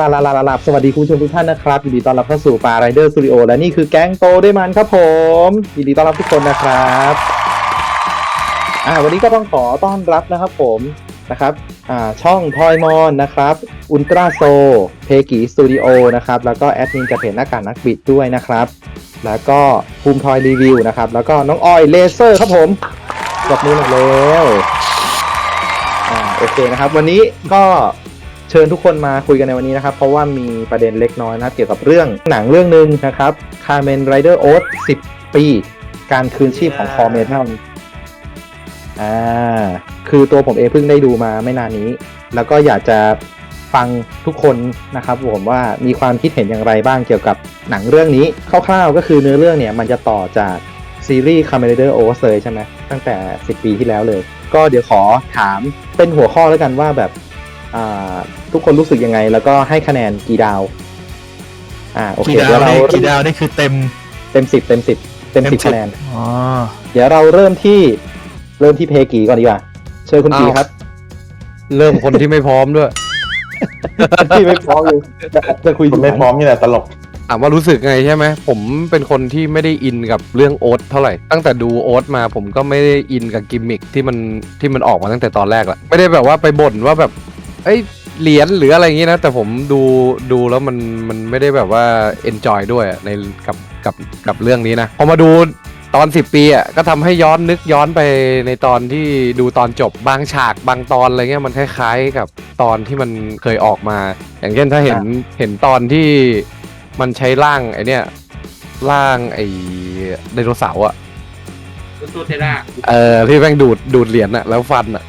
ลาลาลาลาลาสวัสดีคุณผู้ชมทุกท่านนะครับยินดีต้อนรับเข้าสู่ปาไรเดอร์สตูดิโอและนี่คือแก๊งโตด้วยมันครับผมยินดีต้อนรับทุกคนนะครับอ่าวันนี้ก็ต้องขอต้อนรับนะครับผมนะครับอ่าช่องทอยมอนนะครับอุลตราโซเพกีสตูดิโอนะครับแล้วก็แอดมินกระเพจหน้ากากนักบิดด้วยนะครับแล้วก็ภูมิทอยรีวิวนะครับแล้วก็น้องออยเลเซอร์ครับผมกดมือหน่อยเร็วอ่าโอเคนะครับ วันนี้ก็ ชิญทุกคนมาคุยกันในวันนี้นะครับ เพราะว่ามีประเด็นเล็กน้อยนะครับเกี่ยวกับเรื่องหนังเรื่องหนึ่งนะครับ c a r m e n Rider o a t 10ปี การคืนชีพของคอเมทัลอ่าคือตัวผมเองเพิ่งได้ดูมาไม่นานนี้ แล้วก็อยากจะฟังทุกคนนะครับผมว่ามีความคิดเห็นอย่างไรบ้างเกี่ยวกับหนังเรื่องนี้คร่าวๆก็คือเนื้อเรื่องเนี่ยมันจะต่อจากซีรีส์ c a r m e n Rider o a t เลยใช่ไหมตั้งแต่ 10 ปีที่แล้วเลย ก็เดี๋ยวขอถามเป็นหัวข้อแล้วกันว่าแบบอ่า ทุกคนรู้สึกยังไง แล้วก็ให้คะแนนกี่ดาว อ่าโอเคกี่ดาเดี๋ยววเรานี่กี่ดาวนี่คือเต็ม เต็มสิบเต็มสิบเต็มสิบเต็ม10 คะแนน อ๋อ เดี๋ยวเราเริ่มที่เริ่มที่เพกีก่อนดีกว่า เชิญคุณกีอ้าว ครับ เริ่มคนที่ไม่พร้อมด้วยที่ไม่พร้อมอยู่จะคุยคนไม่พร้อมนี่แหละตลก ถามว่ารู้สึกไงใช่ไหมผมเป็นคนที่ไม่ได้อินกับเรื่องโอ๊ตเท่าไหร่ตั้งแต่ดูโอ๊ตมาผมก็ไม่ได้อินกับกิมมิคที่มันที่มันออกมาตั้งแต่ตอนแรกละไม่ได้แบบว่าไปบ่นว่าแบบ เอ้ยเหรียญหรืออะไรอย่างงี้นะ แต่ผมดูดูแล้วมันมันไม่ได้แบบว่าเอนจอยด้วยอะในกับกับกับเรื่องนี้นะพอมาดูตอน 10 ปีอะก็ทำให้ย้อนนึกย้อนไปในตอนที่ดูตอนจบบางฉากบางตอนอะไรเงี้ยมันคล้ายๆกับตอนที่มันเคยออกมา อย่างเช่นถ้าเห็นเห็นตอนที่มันใช้ร่างไอเนี้ยร่างไอไดโนเสาร์อะตัวเทราเออที่แม่งดูดดูดเหรียญอะแล้วฟันอะ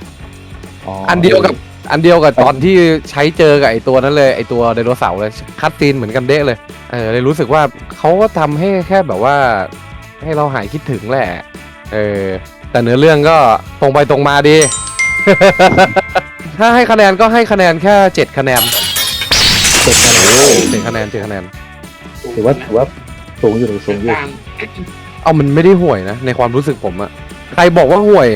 อันเดียวกับ อันเดียวกับตอนที่ใช้เจอกับไอตัวนั้นเลยไอตัวไดโนเสาร์เลยคัดซีนเหมือนกันเด้เลยเออเลยรู้สึกว่าเขาก็ทำให้แค่แบบว่า ให้เราหายคิดถึงแหละเออแต่เนื้อเรื่องก็ตรงไปตรงมาดี ถ้าให้คะแนนก็ให้คะแนนแค่เจ็ดคะแนนเจ็ดคะแนนเจ็ดคะแนนเจ็ดคะแนนถือว่าถือว่าสูงอยู่สูงอยู่ตามเอามันไม่ได้ห่วยนะ ในความรู้สึกผมอะใครบอกว่าห่วย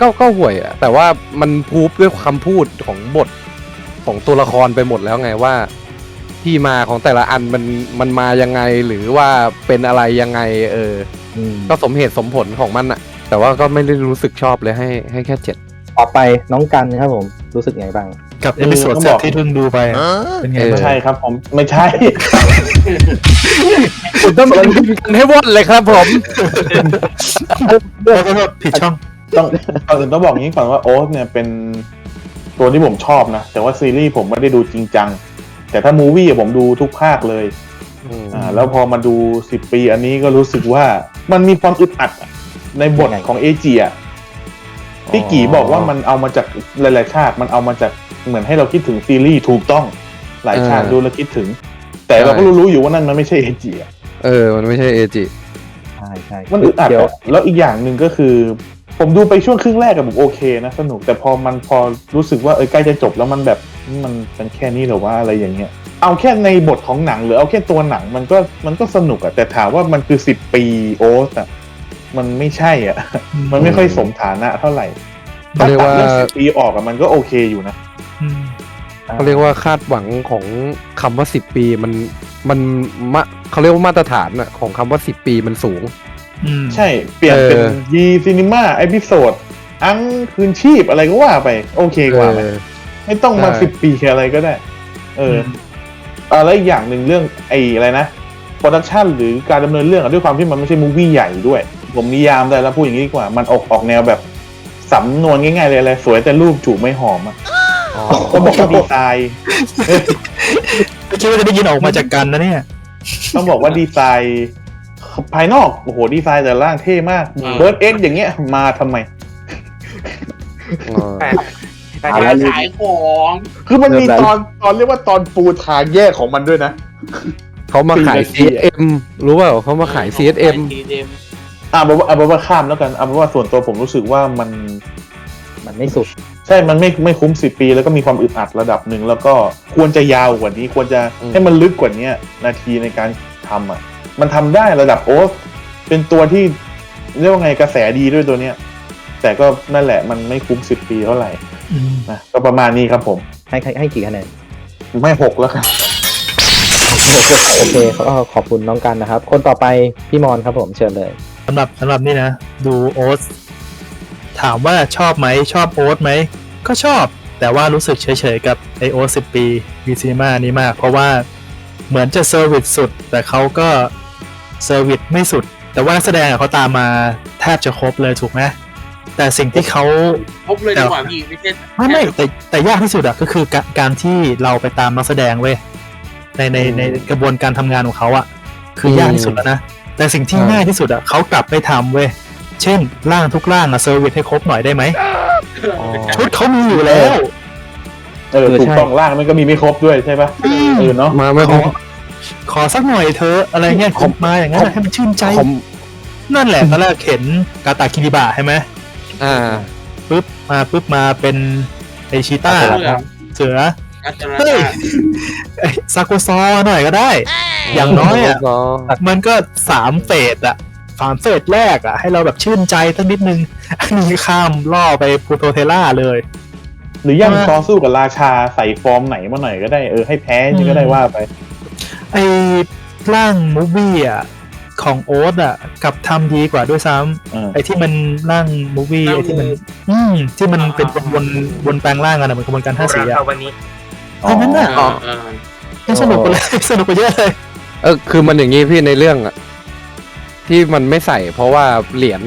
ก็ก็ห่วยอะแต่ว่ามันพูบด้วยคำพูดของบทของตัวละครไปหมดแล้วไงว่า ที่มาของแต่ละอันมันมันมายังไงหรือว่าเป็นอะไรยังไง เออ อืมก็สมเหตุสมผลของมันอะแต่ว่าก็ไม่ได้รู้สึกชอบเลยให้ให้แค่เจ็ด ต่อไปน้องกันครับผมรู้สึกไงบ้าง กับเอพิโซดต้องแซบอก ที่เพิ่งดูไปอะเป็นไงเออ บ้างใช่ครับผมไม่ใช่ คุณต้องเป็นกันให้ว่อนเลยครับผมโทษโทษโทษผิดช่อง ต้องก่อนอื่นต้องบอกอย่างนี้ก่อนว่าโอ๊ตเนี่ยเป็นตัวที่ผมชอบนะ แต่ว่าซีรีส์ผมไม่ได้ดูจริงจัง แต่ถ้ามูวี่อะผมดูทุกภาคเลยอ่าแล้วพอมาดูสิบปีอันนี้ก็รู้สึกว่ามันมีความอึดอัดอะในบทของเอเจียพี่กีบอกว่ามันเอามาจากหลายๆชาติ มันเอามาจากเหมือนให้เราคิดถึงซีรีส์ถูกต้องหลายชาติเออดูแล้วคิดถึง แต่เราก็รู้ๆอยู่ว่านั่นมันไม่ใช่เอเจียเออ มันไม่ใช่เอจิใช่ใช่มันอึดอัดเดี๋ยวอะแล้วอีกอย่างหนึ่งก็คือ ผมดูไปช่วงครึ่งแรกกับผมโอเคนะสนุกแต่พอมันพอรู้สึกว่าเออใกล้จะจบแล้วมันแบบมันมันแค่นี้เหรอว่าอะไรอย่างเงี้ย เอาแค่ในบทของหนังหรือเอาแค่ตัวหนังมันก็มันก็สนุกอะแต่ถามว่ามันคือสิบปีโอ๊ตอะมันไม่ใช่อะ มันไม่ค่อยสมฐานะเท่าไหร่เขาเรียกว่าตัดเรื่องสิบปีออกอะมันก็โอเคอยู่นะอืมเขาเรียกว่าคาดหวังของคำว่าสิบปีมันมันมะเขาเรียกว่ามาตรฐานอะของคำว่าสิบปีมันสูงอืม ใช่เปลี่ยนเป็นเออยีซีนิม่าเอพิโซดอังคืนชีพอะไรก็ว่าไป โอเคกว่าไหมเออไม่ต้องมาใช่สิบปีอะไรก็ได้ เออเอ่าแล้วอีกอย่างหนึ่งเรื่องไอ้อะไรนะโปรดักชันหรือการดำเนินเรื่องอะด้วยความที่มันไม่ใช่มูวี่ใหญ่ด้วย ผมนิยามได้แล้วพูดอย่างนี้ดีกว่า มันออกออกแนวแบบสำนวนง่ายๆเลยอะไรสวยแต่รูปจูบไม่หอมอะอ๋อก็บอกว่าดีไซน์ไม่คิดว่าจะได้ยินออกมาจากกันนะเนี่ย ต้องบอกว่าดีไซน์ ภายนอกโอ้โหดีไซน์แต่ละร่างเท่มากเบิร์ดเอ็กอย่างเงี้ยมาทำไมอ๋อแต่การขายของคือมันมีเริ่มแล้ว ตอนตอนเรียกว่าตอนปูทางแยกของมันด้วยนะ เขามาขาย สี่นาทีอะ CSM รู้เปล่าเขามาขาย CSM อ่าบอกว่าอ่าบอกว่าข้ามแล้วกันเอาเป็นว่าส่วนตัวผมรู้สึกว่ามันมันไม่สุด ใช่มันไม่ไม่คุ้มสิบปี แล้วก็มีความอึดอัดระดับหนึ่งแล้วก็ควรจะยาวกว่านี้ ควรจะอืม ให้มันลึกกว่านี้นาทีในการทำอะ มันทำได้ระดับโอ๊ตเป็นตัวที่เรียกว่าไงกระแสดีด้วยตัวเนี้ย แต่ก็นั่นแหละมันไม่คุ้มสิบปีเท่าไหร่อืมนะก็ประมาณนี้ครับผม ให้ให้ให้กี่คะแนนไม่หกแล้วครับโอเคก็ขอบคุณน้องกันนะครับ คนต่อไปพี่มอนครับผมเชิญเลยสำหรับสำหรับนี่นะ ดูโอ๊ตถามว่าชอบไหมชอบโอ๊ตไหม ก็ชอบแต่ว่ารู้สึกเฉยๆกับไอโอ๊ตสิปีวีซีมานี้มาก เพราะว่าเหมือนจะเซอร์วิสสุด แต่เขาก็ เซอร์วิสไม่สุด แต่ว่านักแสดงอะเขาตามมาแทบจะครบเลยถูกไหมแต่สิ่งที่เขาพบเลยดีกว่าพี่ไม่ใช่ไม่ไม่แต่แต่ยากที่สุดอะก็คือการการที่เราไปตามนักแสดงเว้ยในในในกระบวนการทำงานของเขาอะคือมยากที่สุดแล้วนะแต่สิ่งที่ใช่ง่ายที่สุดอะเขากลับไปทำเว้ยเช่นร่างทุกร่างอะเซอร์วิสให้ครบหน่อยได้ไหมชุดเขามีอยู่แล้วเออเออถูกใช่ต้องล่างมันก็มีไม่ครบด้วยใช่ปะเออเนาะมาไม่ขครอบ ขอสักหน่อยเธอะอะไรเงี้ยครบมาอย่างนั้นอะให้มันชื่นใจผมนั่นแหละตอนแรกเห็นกาตาคิริบะใช่ไหมอ่าปุ๊บมาปุ๊บมาเป็นไอชีต้าเสือเสืออัจฉริเฮ้ยยะไอ้ซากุซอหน่อยก็ได้ อย่างน้อยอะก็มันก็สามเฟสอะสามเฟสแรกอะให้เราแบบชื่นใจสักนิดนึงอันนี้ข้ามล่อไปพูโตเทล่าเลย หรือยังว่าต่อสู้กับราชาใส่ฟอร์มไหนมาหน่อยก็ได้เออให้แพ้นี่ก็ได้ว่าไป ไอ้ร่างมูฟวี่อะของโอ๊ตอะกลับทำดีกว่าด้วยซ้ำเออไอ้ที่มันร่างมูฟวี่ไอ้ที่มัน อืมที่มันเป็นวนวนวนแปลงร่างกันอะเหมือนกระบวนการห้าสีอะวันนี้อันนั้นน่ะเออเออยังสนุกกว่าเลยสนุกกว่าเยอะเลยเออคือมันอย่างงี้พี่ในเรื่องอะที่มันไม่ใส่ เพราะว่าเหรียญ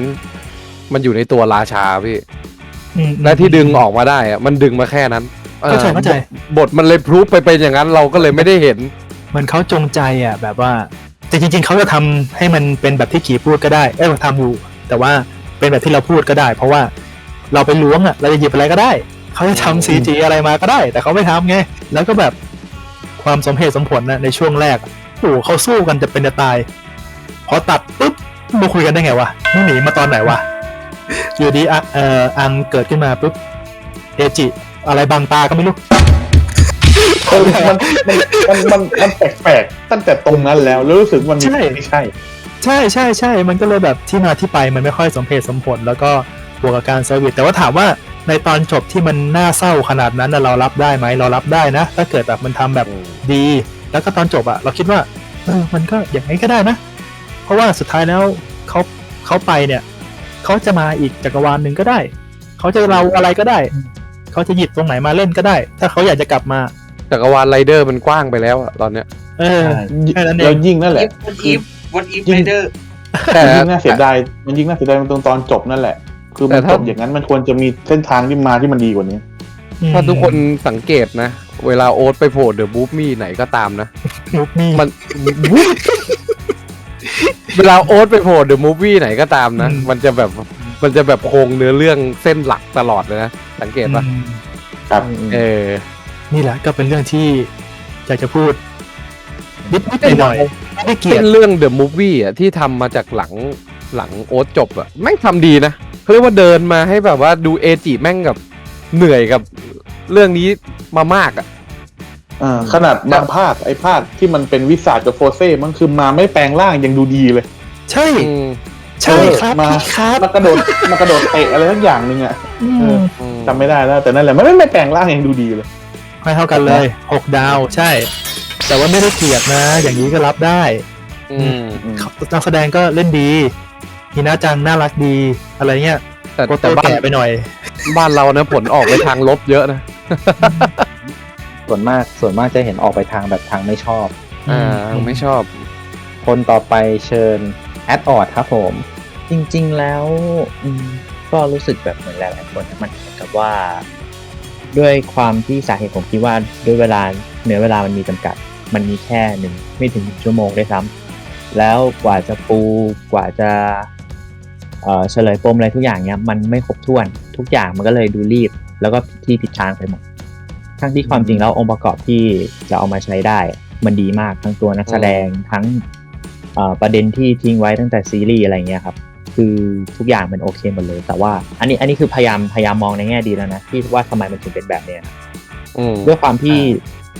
มันอยู่ในตัวราชาพี่อืมและที่ดึงออกมาได้อะมันดึงมาแค่นั้นออเข้าใจเข้าใจบทมันเลยพรูฟไปเป็นอย่างนั้นเราก็เลยไม่ได้เห็น เหมันเขาจงใจอะ แบบว่าแต่จริง ๆเขาจะทำให้มันเป็นแบบที่ขีพูดก็ได้เอ้ยทำอยู่ แต่ว่าเป็นแบบที่เราพูดก็ได้ เพราะว่าเราไปล้วงอะเราจะหยิบอะไรก็ได้เขาจะทำซีจีอะไรมาก็ได้ แต่เขาไม่ทำไงแล้วก็แบบความสมเหตุสมผลนะในช่วงแรกอะโอ้โหเขาสู้กันจะเป็นจะตาย พอตัดปุ๊บมาคุยกันได้ไงวะนี่หนีมาตอนไหนวะอยู่ดีอะเอ่ออันเกิดขึ้นมาปุ๊บเอจิ อะไรบางตาก็ไม่รู้ เออมันมันมันมันมันแปลกๆตั้งแต่ตรงนั้นแล้ว แล้วรู้สึกมันมีใช่ ไม่ใช่ ใช่ใช่ใช่มันก็เลยแบบที่มาที่ไปมันไม่ค่อยสมเหตุสมผล แล้วก็บวกกับการเซอร์วิสแต่ว่าถามว่าในตอนจบที่มันน่าเศร้าขนาดนั้นน่ะเรารับได้ไหมเรารับได้นะ ถ้าเกิดแบบมันทำแบบดี แล้วก็ตอนจบอะเราคิดว่าเออมันก็อย่างนี้ก็ได้นะ เพราะว่าสุดท้ายแล้วเขาเขาไปเนี่ยเขาจะมาอีกจักรวาลหนึ่งก็ได้เขาจะเราอะไรก็ได้เขาจะหยิบตรงไหนมาเล่นก็ได้ ถ้าเขาอยากจะกลับมา จักรวาลไรเดอร์มันกว้างไปแล้วอะตอนเนี้ยเออแค่นั้นเองแล้วยิ่งนั่นแหอีละฟวันอีฟวันอีฟไรเดอร์ แต่มันยิ่งน่าเสียดาย มันยิ่งน่าเสียดายมันตรงตอนจบนั่นแหละ คือแต่มันถ้าจบอย่างนั้นมันควรจะมีเส้นทางที่มาที่มันดีกว่านี้ ถ้าทุกคนสังเกตนะ เวลาโอ๊ตไปโผล่เดอะบูฟมี่ไหนก็ตามนะมุกนี่มัน เวลาโอ๊ตไปโผล่เดอะมูฟวี่ไหนก็ตามนะ อืม มันจะแบบมันจะแบบโคงเนื้อเรื่องเส้นหลักตลอดเลยนะ สังเกตปะอืม ครับ เออ นี่แหละก็เป็นเรื่องที่อยากจะพูดนิดนิดหน่อยๆไม่ได้เกลียเส้ดนเรื่องเดอะมูฟวี่อะที่ทำมาจากหลังหลังโอ๊ตจบอะแม่งทำดีนะเขาเรียกว่าเดินมาให้แบบว่าดูเอจิแม่งกับเหนื่อยกับเรื่องนี้มามากอะ อ่าขนาดบางภาคไอ้ภาคที่มันเป็นวิสาจกับโฟเซ่มันคือมาไม่แปลงร่างยังดูดีเลย ใช่ อืมใช่ครับมา พี่ครับมากระโดดมากระโดดเตะอะไรทั้งอย่างหนึ่งอะอืเอมออืมจำไม่ได้แล้วแต่นั่นแหละมันไม่ไม่แปลงร่างยังดูดีเลย ให้เท่ากันเลยหกดาวใช่ แต่ว่าไม่ได้เกลียดนะ อย่างนี้ก็รับได้อืม นักแสดงก็เล่นดีฮีนาจังน่ารักดีอะไรเงี้ยแต่โกโตแต่บ้านแก่ไปหน่อย บ้านเรานะผลออกไปทางลบเยอะนะส่วนมากส่วนมากจะเห็นออกไปทางแบบทางไม่ชอบ อ่าไม่ชอบ คนต่อไปเชิญแอดออดครับผม จริงๆแล้วอืมก็รู้สึกแบบเหมือนหลายๆคนนะมันเหมือนกับว่า ด้วยความที่สาเหตุผมคิดว่าด้วยเวลาเนื้อเวลามันมีจำกัด มันมีแค่หนึ่งไม่ถึงหนึ่งชั่วโมงด้วยซ้ำแล้วกว่าจะปูกว่าจะเอ่อเฉลยปมอะไรทุกอย่างเนี้ยมันไม่ครบถ้วนทุกอย่างมันก็เลยดูรีบ แล้วก็ที่ผิดทางไปหมดทั้งที่ความจริงแล้วองค์ประกอบที่จะเอามาใช้ได้ มันดีมากทั้งตัวนักแสดงทั้งเอ่อประเด็นที่ทิ้งไว้ตั้งแต่ซีรีส์อะไรเงี้ยครับ คือทุกอย่างมันโอเคหมดเลย แต่ว่าอันนี้อันนี้คือพยายามพยายามมองในแง่ดีแล้วนะที่ว่าทำไมมันถึงเป็นแบบเนี้ยอืมด้วยความที่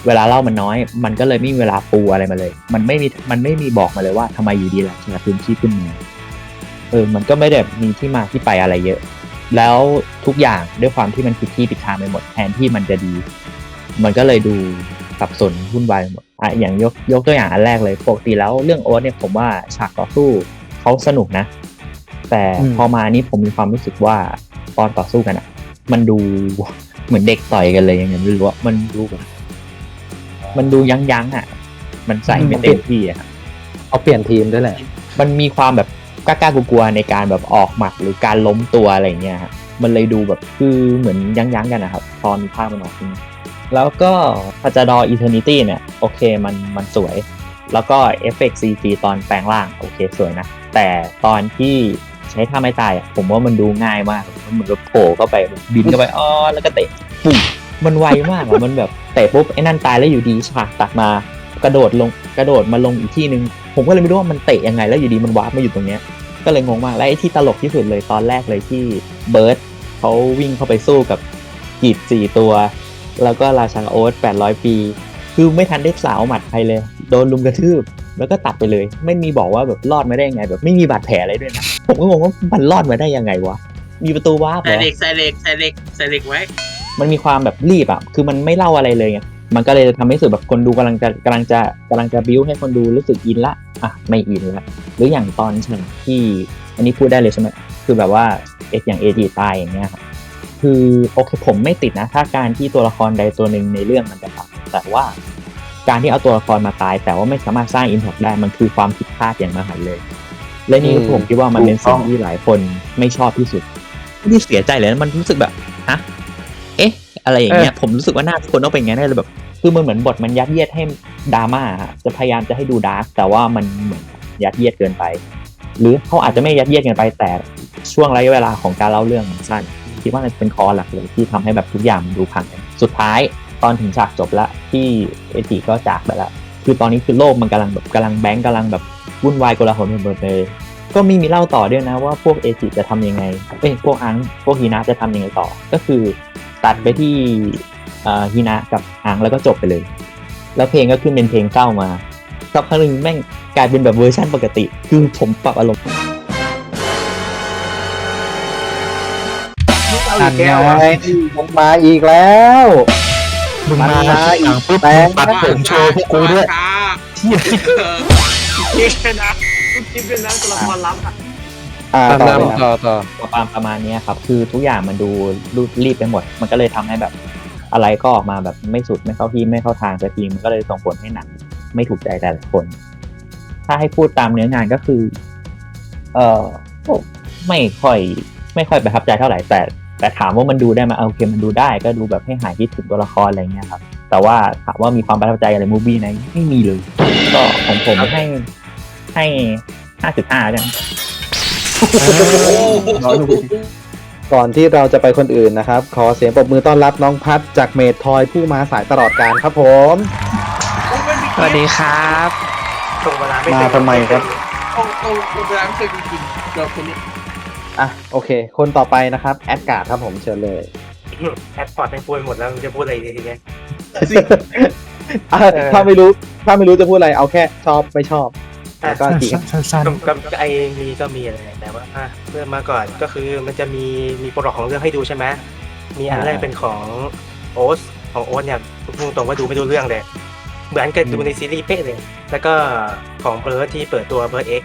เวลาเล่ามันน้อย มันก็เลยไม่มีเวลาปูอะไรมาเลย มันไม่มีมันไม่มีบอกมาเลยว่าทำไมอยู่ดีแหละถึงพื้นที่ขึ้นมาเออมันก็ไม่ได้มีที่มาที่ไปอะไรเยอะ แล้วทุกอย่างด้วยความที่มันผิดที่ผิดทางไปหมดแทนที่มันจะดี มันก็เลยดูสับสนวุ่นวายไปหมดอะอย่างยกยกตัวอย่างอันแรกเลยปกติแล้วเรื่องโอ๊ตเนี่ยผมว่าฉากต่อสู้เขาสนุกนะ แต่อืมพอมาอันนี้ผมมีความรู้สึกว่าตอนต่อสู้กันอะ มันดูเหมือนเด็กต่อยกันเลยยังไงไม่รู้ว่ามันดูแบบมันดูยั้งยั้งๆอะ มันใส่ไม่เต็มที่อะเอาเปลี่ยนทีมด้วยแหละ มันมีความแบบกล้าๆกลัวๆในการแบบออกหมัดหรือการล้มตัวอะไรเงี้ยฮะมันเลยดูแบบคือเหมือนยั้งๆกันนะครับตอนภาพมันออกมาแล้วก็พาจาดออีเทอร์นิตี้เนี่ย โอเคมันมันสวย แล้วก็เอฟเฟกต์ซีจีตอนแปลงร่าง โอเคสวยนะ แต่ตอนที่ ใช้ท่าไม้ตายอะผมว่ามันดูง่ายมากมันเหมือนกับโผล่เข้าไปบินเข้าไปอ๋อแล้วก็เตะปุ๊บมันไวมากอะมันแบบเตะปุ๊บไอ้นั่นตายแล้วอยู่ดีฉากตัดมากระโดดลงกระโดดมาลงอีกที่หนึ่งผมก็เลยไม่รู้ว่ามันเตะยังไง แล้วอยู่ดีมันวาร์ปมาอยู่ตรงเนี้ยก็เลยงงมากและไอ้ที่ตลกที่สุดเลยตอนแรกเลยที่เบิร์ดเขาวิ่งเข้าไปสู้กับกีดสี่ตัว แล้วก็ราชาโอ๊ตแปดร้อยปี คือไม่ทันได้สาวหมัดใครเลย โดนลุมกระทืบ แล้วก็ตัดไปเลย ไม่มีบอกว่าแบบรอดไมาได้ยังไง แบบไม่มีบาดแผลอะไรด้วยนะ ผมก็งงว่ามันรอดมาได้ยังไงวะ มีประตูวาร์ปเหรใส่อเหล็กใส่เหล็กใส่เหล็กใส่เหล็กไว้ มันมีความแบบรีบอะ คือมันไม่เล่าอะไรเลยไงมันก็เลยทำให้รู้สึกแบบคนดูกำลังจะกำลังจะกำลังจะบิ้วให้คนดูรู้สึกอินละ อะ ไม่อินละ หรืออย่างตอนฉากที่ อันนี้พูดได้เลยใช่ไหมคือแบบว่าเอกอย่างเอดีตายอย่างเงี้ยครับคือโอเคผมไม่ติดนะ ถ้าการที่ตัวละครใดตัวหนึ่งในเรื่องมันจะตายแต่ว่า การที่เอาตัวละครมาตาย แต่ว่าไม่สามารถสร้างอิมแพคได้มันคือความผิดพลาดอย่างมหันต์เลย และนี่อืมผมคิดว่ามันเป็นสิ่งที่หลายคนไม่ชอบที่สุดที่เสียใจเลยนะมันรู้สึกแบบฮะเอ๊ะ อะไรอย่างเงี้ยผมรู้สึกว่าหน้าทุกคนต้องเป็นอย่างนั้นเลยแบบ คือมันเหมือนบทมันยัดเยียดให้ดราม่าอะจะพยายามจะให้ดูดาร์กแต่ว่ามันเหมือนยัดเยียดเกินไป หรือเขาอาจจะไม่ยัดเยียดเกินไปแต่ช่วงระยะเวลาของการเล่าเรื่องมันสั้นคิดว่ามันเป็นคอหลักเลยที่ทำให้แบบทุกอย่างมันดูพังกันสุดท้ายตอนถึงฉากจบละที่เอจิก็จากไปละคือตอนนี้คือโลกมันกำลังแบบกำลังแบงก์กำลังแบบวุ่นวายกลาหลไปหมดเลย ก็มีมีเล่าต่อด้วยนะว่าพวกเอจิจะทำยังไงเอ้ยพวกอังพวกฮีนาจะทำยังไงต่อ ก็คือตัดไปที่เอ่อฮีนากับอังแล้วก็จบไปเลย แล้วเพลงก็ขึ้นเป็นเพลงเศร้ามาสักพักหนึ่งแม่งกลายเป็นแบบเวอร์ชันปกติคือผมปรับอารมณ์อันไงมันมาอีกแล้วมึงมามันมาที่หลังปุ๊บแปลงมึงปัดผมโชว์พวกกูด้วยช้าเหี้ยเออคิดเลยนะ คิดเลยนะตัวละครลับอะอ่าตามต่อเลยนำคต่รับอต่อ ประมาณประมาณเนี้ยครับ คือทุกอย่างมันดูรูดรีบไปหมด มันก็เลยทำให้แบบอะไรก็ออกมาแบบไม่สุดไม่เข้าที่ไม่เข้าทางสักทีมันก็เลยส่งผลให้หนังไม่ถูกใจแต่ละคน ถ้าให้พูดตามเนื้องานก็คือ เออไม่ค่อย ไม่ค่อยประทับใจเท่าไหร่แต่ แต่ถามว่ามันดูได้ไหมเอาโอเคมันดูได้ ก็ดูแบบให้หายคิดถึงตัวละครอะไรเงี้ยครับ แต่ว่าถามว่ามีความประทับใจอะไรมูฟี่ไหนไม่มีเลย ก็ของผมให้ ให้ห้าจุดห้ากันก่อนที่เราจะไปคนอื่นนะครับ ขอเสียงปรบมือต้อนรับน้องพัดจากเมดทอยผู้มาสายตลอดการครับผม สวัสดีครับ ส่งเวลาไม่มาทำไมครับตรงตรงตรงเวลาไม่เคยจริงๆเราคนนี้อะโอเค คนต่อไปนะครับแอดการ์ดครับผมเชิญเลย แอดพอร์ตไม่พูดหมดแล้วมึงจะพูดอะไรดีทีเนี้ย อะถ้าไม่รู้ถ้าไม่รู้จะพูดอะไรเอาแค่ชอบไม่ชอบ แล้วก็จีบสั้นก็ก็ไอมีก็มีอะไรแต่ว่าอะเริ่มมาก่อนก็คือมันจะมีมีโปรดักของเรื่องให้ดูใช่ไหมมีอันแรกเป็นของโอ๊ตของโอ๊ตเนี่ยพูดตรงว่าดูไม่ดูเรื่องเลย เหมือนกับดูในซีรีส์เป๊ะเลย แล้วก็ของเบิร์ดที่เปิดตัวเบิร์ดเอ็ก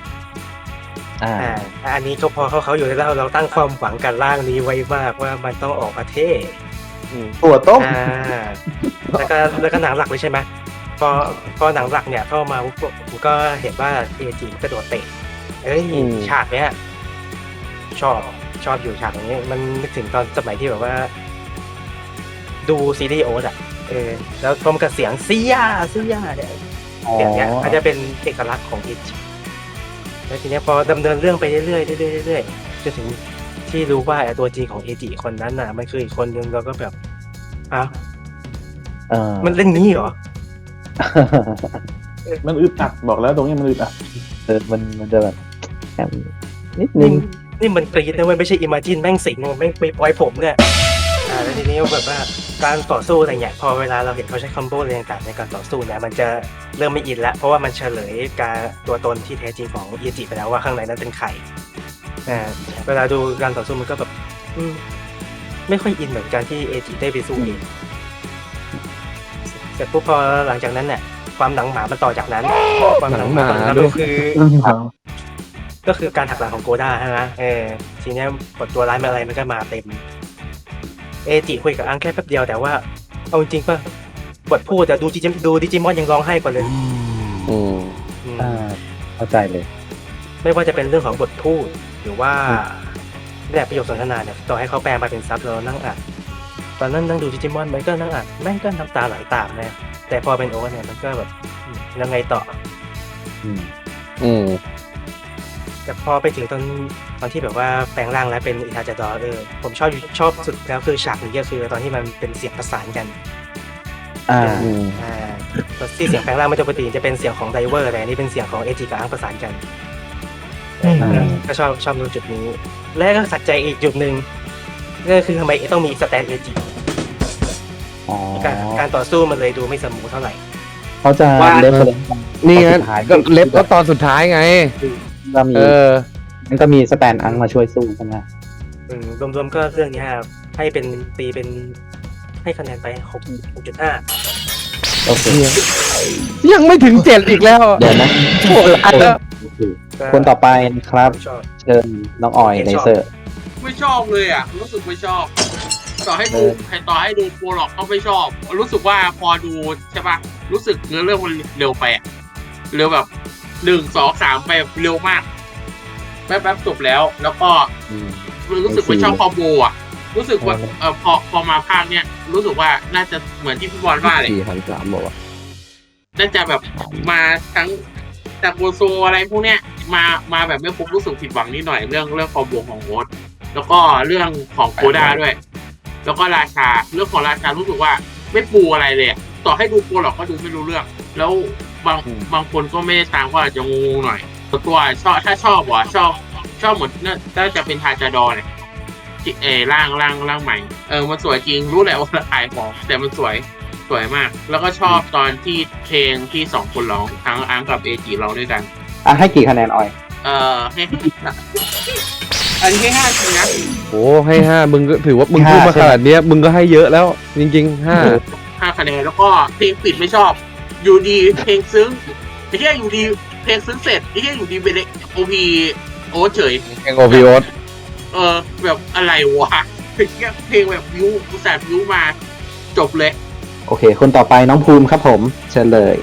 อ่าอ่าอันนี้ก็พอเขาเขาอยู่ในเราเราตั้งความหวังกับร่างนี้ไว้มากว่ามันต้องออกมาเท่ตัวต้มอ่าแล้วก็แล้วก็หนังหลักเลยใช่ไหม พอพอหนังหลักเนี่ยเข้ามาปุ๊บผมก็เห็นว่าเอจิกระโดดเตะเอ้ยอืม ฉากเนี้ยชอบชอบอยู่ฉากนี้ มันนึกถึงตอนสมัยที่แบบว่า ดูซีรีส์โอ๊ตอะเออแล้วพร้อมกับเสียงเซียเซียเนี่ย อ๋อ เสียงเนี้ยมันจะเป็นเอกลักษณ์ของเอจิแล้วทีเนี้ยพอดำเนินเรื่องไปเรื่อยๆเรื่อยๆเรื่อยๆจนถึงที่รู้ว่าไอ้ตัวจริงของเอจิคนนั้นน่ะ มันคืออีกคนนึงเราก็แบบอ้าวเออมันเล่นงี้เหรอ มันอึดอัดบอกแล้วตรงนี้มันอึดอัดเออมันมันจะแบบแอบนิดนึนี่งนี่มันกรีดนะเว้ยไม่ใช่อิมาจินแม่งสิงมันแม่งไปปล่อยผมเนี่ยอ่าแล้วทีนี้แบบว่าการต่อสู้อะไรเงี้ยพอเวลาเราเห็นเขาใช้คอมโบอะไรต่างๆในการต่อสู้เนี่ยมันจะเริ่มไม่อินละเพราะว่ามันเฉลยการตัวตนที่แท้จริงของเอจิไปแล้วว่าข้างในนั้นเป็นใครอ่าเวลาดูการต่อสู้มันก็แบบอืมไม่ค่อยอินเหมือนการที่เอจิได้ไปสู้เอง เสร็จปุ๊บพอหลังจากนั้นเนี่ยความหนังหมามันต่อจากนั้นความหนังหมาต่อจากนั้นด้วยก็คือก็คือการหักหลังของโกด้าใช่ไหมเออทีเนี้ยบทตัวร้ายมาอะไรมันก็มาเต็ม เอจิคุยกับอังแค่แป๊บเดียวแต่ว่า เอาจริงๆป่ะบทพูดแต่ดูดิจิดูดิจิมอนยังร้องไห้กว่าเลยอืมอืมอ่าเข้าใจเลย ไม่ว่าจะเป็นเรื่องของบทพูด หรือว่าแบบประโยคสนทนาเนี่ยต่อให้เขาแปลมาเป็นซับเรานั่งอ่าน ตอนนั้นนั่งดูดิจิมอนมันก็นั่งอ่านแม่งก็น้ำตาไหลตามนะแต่พอเป็นโอตเนี่ยมันก็แบบอืมยังไงต่ออืมแต่พอไปถึงตอนตอนที่แบบว่าแปลงร่างแล้วเป็นอิทาจาดอเออผมชอบอยู่ชอบสุดแล้วคือฉากนี้ก็คือตอนที่มันเป็นเสียงประสานกัน อ่าอืมอ่าที่เสียงแปลงร่างไม่ปกติจะเป็นเสียงของไดเวอร์แต่อันนี่เป็นเสียงของเอจิกับอังประสานกันอืมอ่าก็ชอบชอบตรงจุดนี้ และก็ขัดใจอีกจุดหนึ่ง ก็คือทำไมต้องมีสแตนเอจิอ๋อการการต่อสู้มันเลยดูไม่สมูทเท่าไหร่ เขาจะว่า เล่นนี่ไงตอนสุดท้ายก็เล็บก็ตอนสุดท้ายไง ก็มีเออ มันก็มีสแตนอังมาช่วยสู้ใช่ไหมอืมรวมๆก็เรื่องนี้ครับให้เป็นตีเป็นให้คะแนนไปหกหกจุดห้าโอเคยังไม่ถึงเจ็ดอีกแล้วเดี๋ยวนะโอ้ยอันแล้วคนต่อไปนะครับ ชอบเชิญน้องออยเลเซอร์ ไม่ชอบเลยอะรู้สึกไม่ชอบ ต่อให้ดูเออให้ต่อให้ดูโปรหลอกก็ไม่ชอบ รู้สึกว่าพอดูใช่ปะรู้สึกเนื้อเรื่องมันเร็วไปอะเร็วแบบหนึ่งสองสามไปแบบเร็วมากแป๊บๆจบแล้ว แล้วก็รู้สึกไม่ชอบคอมโบอะรู้สึกว่าเออพอพอมาภาคเนี้ยรู้สึกว่าน่าจะเหมือนที่พี่บอลว่าเลยสี่พันสามบอกว่าน่าจะแบบมาทั้งจากโบโซอะไรพวกเนี้ยมามาแบบไม่คุ้มรู้สึกผิดหวังนิดหน่อยเรื่องเรื่องคอมโบของโอ๊ต แล้วก็เรื่องของโคด้าด้วย แล้วก็ราชาเรื่องของราชารู้สึกว่าไม่ปูอะไรเลยอะต่อให้ดูโปรหรอกก็ดูไม่รู้เรื่อง แล้วบางบางคนก็ไม่ได้ตามก็อาจจะงงๆหน่อยส่วนตัวชอบถ้าชอบวะชอบชอบเหมือนน่าน่าจะเป็นทาจาดอเนี่ยที่เออร่างร่างร่างใหม่เออมันสวยจริงรู้แหละว่าราคายของแต่มันสวยสวยมาก แล้วก็ชอบตอนที่เพลงที่สองคนร้องทั้งอังกับเอจิร้องด้วยกัน อะให้กี่คะแนนออย เออให้ อันนี้ให้ห้าจริงนะโอ้ให้ห้ามึงก็ถือว่ามึงพูดมาขนาดเนี้ยมึงก็ให้เยอะแล้วจริงๆห้าห้าคะแนนแล้วก็เพลงปิดไม่ชอบ อยู่ดีเพลงซึ้งไอ้แค่อยู่ดีเพลงซึ้งเสร็จไอ้แค่อยู่ดีเป็นโอพีโอเฉยเองโอพีโอสเออแบบอะไรวะเพลงเพลงแบบวิวกูแสบวิวมา จบเลย โอเค คนต่อไปน้องภูมิครับผม เชิญเลย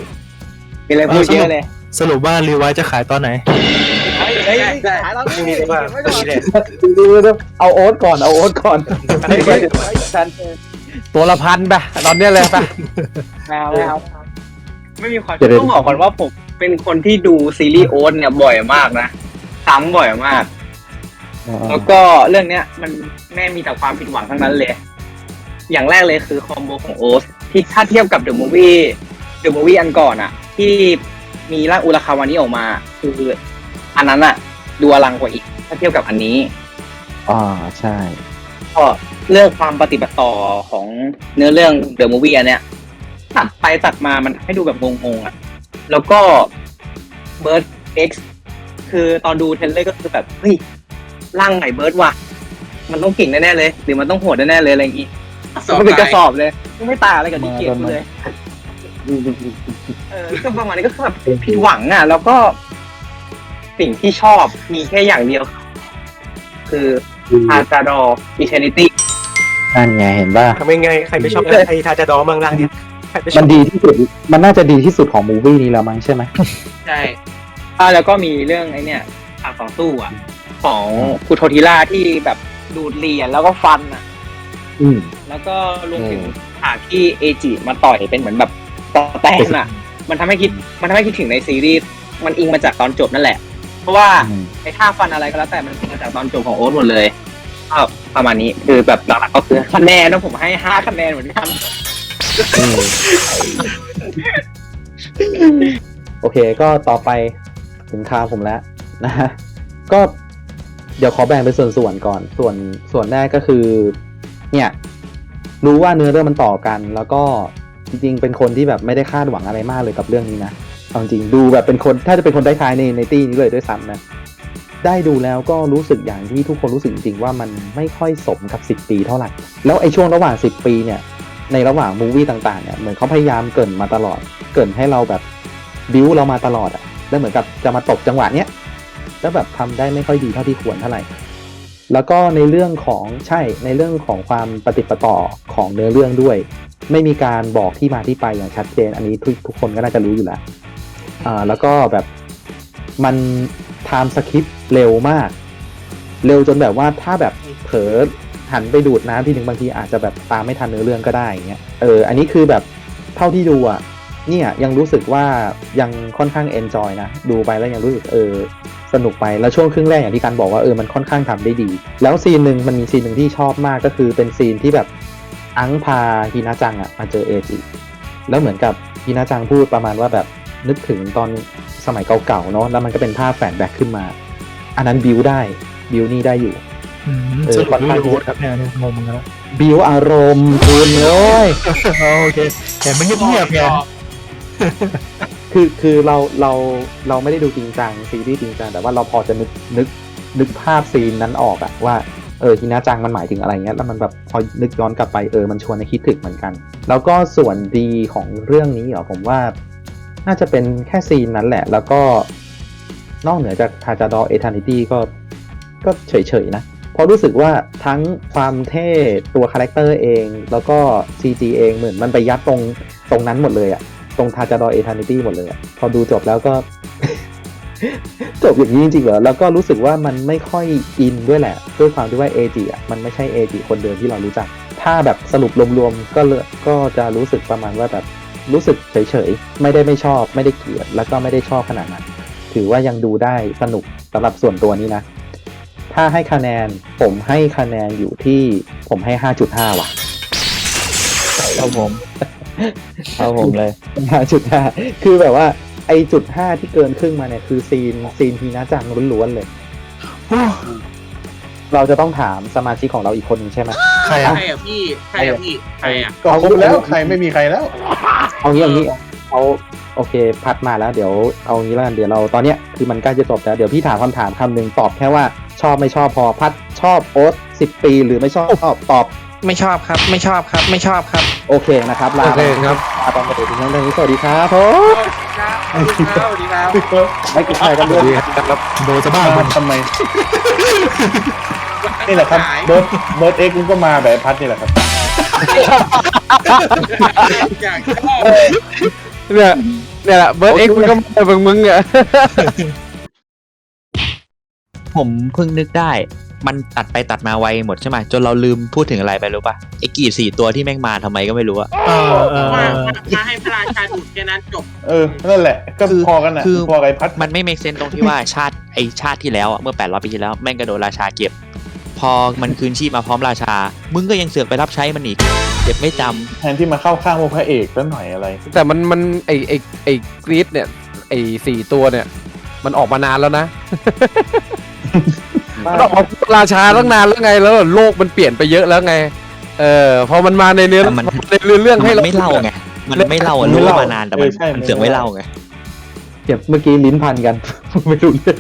มีอะไรพูดเยอะเลย สรุปว่ารีไวซ์จะขายตอนไหนเฮ้ยเฮ้ยขายแล้วนี่นี่ว่าไม่ก่อนนี่แหละเอาโอ๊ตก่อน เอาโอ๊ตก่อน ฉันตัวละพันไปตอนเนี้ยเลยไปแมวแมวไม่มีความเดี๋ยวต้องบอกก่อนว่าผมเป็นคนที่ดูซีรีส์โอ๊ตเนี่ยบ่อยมากนะซ้ำบ่อยมาก แล้วก็เรื่องเนี้ย มันแม่มีแต่ความผิดหวังทั้งนั้นเลย อย่างแรกเลยคือคอมโบของโอ๊ตที่ถ้าเทียบกับเดอะมูฟวี่เดอะมูฟวี่อันก่อนอะที่มีร่างอุราคาวานี้ออกมา คือ อันนั้นอะดูอลังกว่าอีก ถ้าเทียบกับอันนี้ อ่าใช่ ก็เรื่องความปฏิบัติต่อของเนื้อเรื่องเดอะมูฟวี่อันเนี้ยตัดไปตัดมามันให้ดูแบบงงๆอะ แล้วก็เบิร์ดเอ็กซ์คือตอนดูเทรลเลอร์ก็คือแบบ เฮ้ย ร่างไหนเบิร์ดวะมันต้องเก่งแน่ๆเลย หรือมันต้องโหดแน่ๆเลยอะไรอย่างงี้สอบมันเป็นกระสตายอบเลยไม่ต่างอะไรกับดีเกมเลย เออก็ประมาณนี้ก็คือแบบผิดหวังอะ แล้วก็ สิ่งที่ชอบมีแค่อย่างเดียว คืออาจาดออิเทนิตี้นั่นไงเห็นป่ะทำยังไงใครไม่ชอบไอ้ทาจาดอมังล่างเนี่ยใครไม่ชมัอนบดีที่สุด มันน่าจะดีที่สุดของมูวี่นี้แล้วมั้งใช่ไหม ใช่อ่าแล้วก็มีเรื่องไอ้เนี่ยฉากต่อสู้อะ ของคุโทธิล่าที่แบบดูดเหรียญแล้วก็ฟันอะ อืม แล้วก็รวมถึงฉากที่เอจิมาต่อยเป็นเหมือนแบบตอแตนอะ มันทำให้คิดมันทำให้คิดถึงในซีรีส์มันอิงมาจากตอนจบนั่นแหละ เพราะว่าไอ้ท่าฟันอะไรก็แล้วแต่มันมาจากตอนจบของโอ๊ตหมดเลยก็ประมาณนี้คือแบบหลักๆก็คือคะแนนนะผมให้ห้าคะแนนเหมือนกันโอเค ก็ต่อไปถึงคราผมแล้วนะฮะก็เดี๋ยวขอแบ่งเป็นส่วนๆก่อน ส่วนส่วนแรกก็คือ เนี่ย รู้ว่าเนื้อเรื่องมันต่อกัน แล้วก็จริงๆ เป็นคนที่แบบไม่ได้คาดหวังอะไรมากเลยกับเรื่องนี้นะ เอาจริงดูแบบเป็นคนถ้าจะเป็นคนได้ท้ายในในตี้นี้เลยด้วยซ้ำนะได้ดูแล้วก็รู้สึกอย่างที่ทุกคนรู้สึกจริงว่ามันไม่ค่อยสมกับ 10 ปีเท่าไหร่ แล้วไอ้ช่วงระหว่าง 10 ปีเนี่ย ในระหว่างมูวี่ต่างๆเนี่ยเหมือนเขาพยายามเกินมาตลอด เกินให้เราแบบบิวเรามาตลอดอะแล้วเหมือนกับจะมาตบจังหวะเนี้ยแล้วแบบทำได้ไม่ค่อยดีเท่าที่ควรเท่าไหร่ แล้วก็ในเรื่องของใช่ในเรื่องของความปฏิดปต่อของเนื้อเรื่องด้วย ไม่มีการบอกที่มาที่ไปอย่างชัดเจน อันนี้ทุกทุกคนก็น่าจะรู้อยู่แล้ว อ่าแล้วก็แบบมันไทม์สคริปเร็วมาก เร็วจนแบบว่าถ้าแบบเผลอหันไปดูดน้ำทีหนึ่งบางทีอาจจะแบบตามไม่ทันเนื้อเรื่องก็ได้อย่างเงี้ยเอออันนี้คือแบบเท่าที่ดูอะเนี่ยยังรู้สึกว่ายังค่อนข้างเอนจอยนะ ดูไปแล้วยังรู้สึกเออสนุกไปแล้วช่วงครึ่งแรกอย่างที่การบอกว่าเออมันค่อนข้างทำได้ดี แล้วซีนหนึ่งมันมีซีนหนึ่งที่ชอบมากก็คือเป็นซีนที่แบบอังพาฮินาจังอะมาเจอเอจิแล้วเหมือนกับฮินาจังพูดประมาณว่าแบบ นึกถึงตอนสมัยเก่าๆเนาะแล้วมันก็เป็นภาพแฟลชแบ็กขึ้นมา อันนั้นบิวได้บิวนี่ได้อยู่อืมเออสรุปค่อนข้างไม่รู้ครับเนี่ยเนี่ยงงแล้วบิวอารมณ์คุณเลยโอเคแต่ไม่เงียบๆไงคือคือเราเราเราไม่ได้ดูจริงจังซีรีส์จริงจังแต่ว่าเราพอจะนึกนึกนึกภาพซีนนั้นออกอะว่าเออฮินาจังมันหมายถึงอะไรเงี้ยแล้วมันแบบพอนึกย้อนกลับไปเออมันชวนในคิดถึงเหมือนกัน แล้วก็ส่วนดีของเรื่องนี้เหรอผมว่า น่าจะเป็นแค่ซีนนั้นแหละ แล้วก็นอกเหนือจากทาจาดอเอทานิตี้ก็ก็เฉยๆนะเพราะรู้สึกว่าทั้งความเท่ตัวคาแรคเตอร์เอง แล้วก็ CG เองเหมือนมันไปยัดตรงตรงนั้นหมดเลยอะตรงทาจาดอเอทานิตี้หมดเลยอะพอดูจบแล้วก็ จบอย่างนี้จริงๆเหรอแล้วก็รู้สึกว่ามันไม่ค่อยอินด้วยแหละ ด้วยความที่ว่าเอจิอะมันไม่ใช่เอจิคนเดิมที่เรารู้จัก ถ้าแบบสรุปรวมๆก็เลยก็จะรู้สึกประมาณว่าแบบ รู้สึกเฉยๆ ไม่ได้ไม่ชอบ ไม่ได้เกลียด แล้วก็ไม่ได้ชอบขนาดนั้น ถือว่ายังดูได้สนุกสำหรับส่วนตัวนี้นะ ถ้าให้คะแนนผมให้คะแนนอยู่ที่ผมให้ 5.5 ว่ะเอาผมเอาผมเลย 5.5 คือแบบว่าไอ้จุด 5 ที่เกินครึ่งมาเนี่ย คือซีนซีนฮีนาจังล้วนๆเลย เราจะต้องถามสมาชิกของเราอีกคนหนึงใช่ไหมใครใคอะรอะพี่ใครอะพี่ใครอะก็ครบแล้วใครไม่มีใครแล้ว เอางี้เอางี้เอาโอเค พัดมาแล้วเดี๋ยวเอางี้แล้วกันเดี๋ยวเราตอนเนี้ยคือมันใกล้จะจบแล้วเดี๋ยวพี่ถามคำถามคำหนึ่งตอบแค่ว่าชอบไม่ชอบพอพัดชอบโอ๊ตสิบปีหรือไม่ชอบตอบไม่ชอบครับ ไม่ชอบครับ ไม่ชอบครับ โอเคนะครับลาโอเคครับลาตอนประเด็นถึงเรื่องนี้สวัสดีครับผมสวัสดีครับสวัสดีครับไม่กินใครกันสด้ววัยสดีครับโดนจะบ้ามันทำไม นี่แหละครับเบิร์ดเบิร์ดเอ็กซ์มันก็มาแบบพัดนี่แหละครับอยากชอบเนี่ยเนี่ยแหละเบิร์ดเอ็กมันก็มาเป็นมึงอะผมเพิ่งนึกได้ มันตัดไปตัดมาไวหมดใช่ไหมจนเราลืมพูดถึงอะไรไปรู้ป่ะไอ้กรีดสี่ตัวที่แม่งมาทำไมก็ไม่รู้อะเออเออเอมาอมาให้พระราชาดูดแค่นั้นจบ เออนั่นแหละ ก็คือพอกันนะคือ พอกับไอ้พัดมันไม่ make sense ตรงที่ว่าชาติไอชาติที่แล้วอะเมื่อ800ปีที่แล้วแม่งกระโดดราชาเก็บ พอมันคืนชีพมาพร้อมราชา มึงก็ยังเสือกไปรับใช้มันอีกเก็บไม่จำแทนที่มาเข้าข้างพวกพระเอกแล้วหน่อยอะไร แต่มันมันไอไอไอกรีดเนี่ยไอสี่ตัวเนี่ย มันออกมานานแล้วนะ มันออกมาราชาตั้งนานแล้วไงแล้วโลกมันเปลี่ยนไปเยอะแล้วไง เออพอมันมาในเนื้อแต่มัน ในเรื่องเรื่องให้มันเรา ไม่เล่าไงมันไม่เล่าอะไม่รู้เล่าว่ามานานแต่มันเออใช่มันเสือกไม่เล่าไงเก็บเมื่อกี้ลิ้นพันกัน ไม่รู้เรื่อง